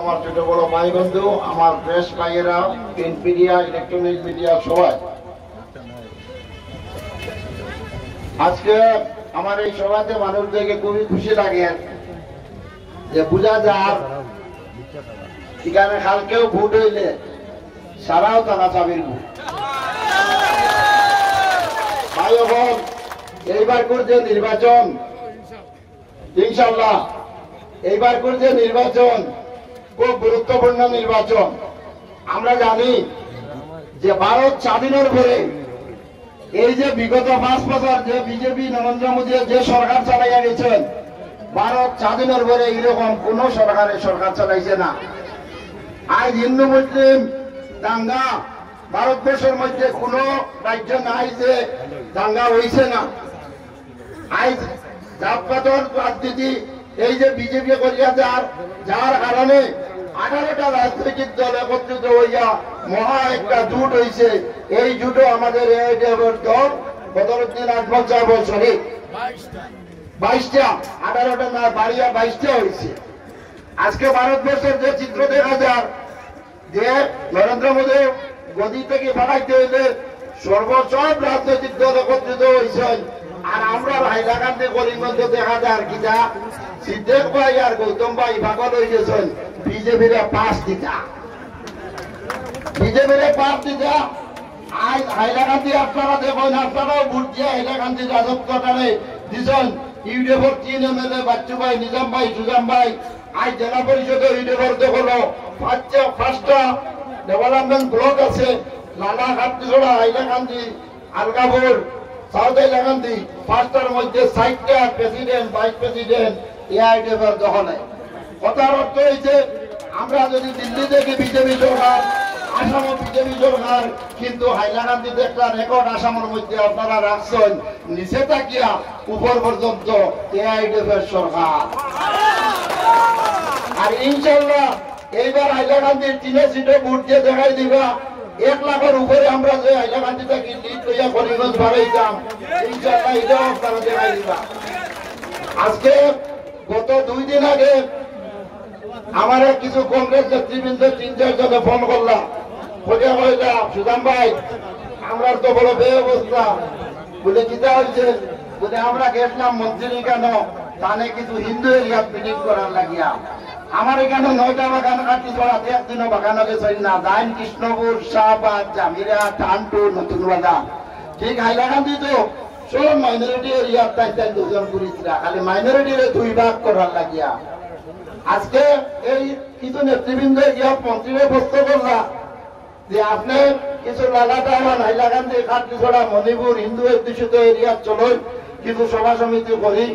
আমার ছোট বড় ভাই বন্ধু আমার প্রেস ভাইয়েরা প্রিন্ট মিডিয়া ইলেকট্রনিক মিডিয়া সবাই। আজকে আমার এই সভাতে মানুষ দেখে খুবই খুশি লাগে। যে বোঝা এখানে কালকেও ভোট হইলে সারাও তারা চাবির ভোট। ভাই এইবার করছে নির্বাচন। ইনশাল্লাহ। এইবার করে যে নির্বাচন, খুব গুরুত্বপূর্ণ নির্বাচন। আমরা জানি যে ভারত স্বাধীনের পরে এই যে বিগত পাঁচ বছর যে বিজেপি, নরেন্দ্র মোদী যে সরকার চালাইয়া গেছেন, ভারত স্বাধীনের পরে এইরকম কোন সরকারে সরকার চালাইছে না। আজ হিন্দু, মুসলিম, দাঙ্গা, ভারতবর্ষের মধ্যে কোন রাজ্য নাই যে দাঙ্গা হইছে না। আজ জাতপাতর রাজনীতি এই যে বিজেপি করিয়া যার যার কারণে আঠারোটা রাজনৈতিক দল একত্রিত হইয়া মহা একটা জুট হইছে। এই জুটও আমাদের দল বদরুদ্দিন আজমল সাহেব সরি বাইশটা, আঠারোটা না, বাড়িয়া বাইশটা হয়েছে আজকে ভারতবর্ষের যে চিত্র দেখা যার যে নরেন্দ্র মোদী গদি থেকে বাড়াইতে হইলে সর্বসব রাজনৈতিক দল একত্রিত হয়েছেন আর আমরা হাইলাকান্দি করিমগঞ্জ দেখা যায় আর কিটা সিদ্ধেক ভাই আর গৌতম ভাই ভাগল হয়ে গেছেন বিজেপির পাঁচ দিতা। বিজেপির পাঁচ দিতা। আজ হাইলাকান্দি আপনারা দেখুন, আপনারাও ভোট দিয়ে হাইলাকান্দি রাজত্বটারে দিছেন। ইউডিএফর তিন এম এল এ, বাচ্চু ভাই, নিজাম ভাই, সুজাম ভাই। আজ জেলা পরিষদের ইউডিএফর দেখল পাঁচটা ডেভেলপমেন্ট ব্লক আছে, লালা ঘাটছড়া হাইলাকান্দি আলগাপুর সাউথ হাইলাকান্দি পাঁচটার মধ্যে ষাটটা প্রেসিডেন্ট ভাইস প্রেসিডেন্ট এআইডিএফের দখলে। কথার আমরা যদি দিল্লি থেকে বিজেপি সরকার আসামও বিজেপি সরকার, কিন্তু হাইলাকান্দিতে একটা রেকর্ড আসামের মধ্যে আপনারা রাখছেন, নিচে তাকিয়া উপর পর্যন্ত এআইডিএফের সরকার। আর ইনশাল্লাহ এইবার হাইলাকান্দির তিনে সিটে ভোট দিয়ে দেখাই দিবা, এক লাখের উপরে আমরা যে হাইলাকান্দি থেকে লিড লইয়া করিগঞ্জ বাড়াইতাম ইনশাল্লাহ এটাও আপনারা দেখাই দিবা। আজকে গত দুই দিন আগে আমার এক কিছু কংগ্রেস নেতৃবৃন্দ তিন চারজনে ফোন করলাম। খোঁজা কইলা সুদাম ভাই আমরা তো বড় বে অবস্থা বলে, কিতা হয়েছে বলে, আমরা গেছিলাম মন্ত্রী কেন তানে কিছু হিন্দু এরিয়া মিটিং করার লাগিয়া। আমার এখানে নয়টা বাগান কাটি ছড়াতে একদিনও বাগান গেছে না। দাইন কৃষ্ণপুর শাহবাদ জামিরা টানটু নতুন বাজার। ঠিক হাইলাকান্দি তো সব মাইনরিটি এরিয়ার দুজন খালি মাইনরিটির দুই ভাগ করার লাগিয়া। আজকে এই কিছু নেতৃবৃন্দ গিয়া মন্ত্রীরে প্রশ্ন করলা যে আপনি কিছু লাগাটা আমার হাইলাকান্দি খাটলি ছড়া মণিপুর, হিন্দু, অধ্যুষিত এরিয়া চলই কিছু সভা সমিতি করি।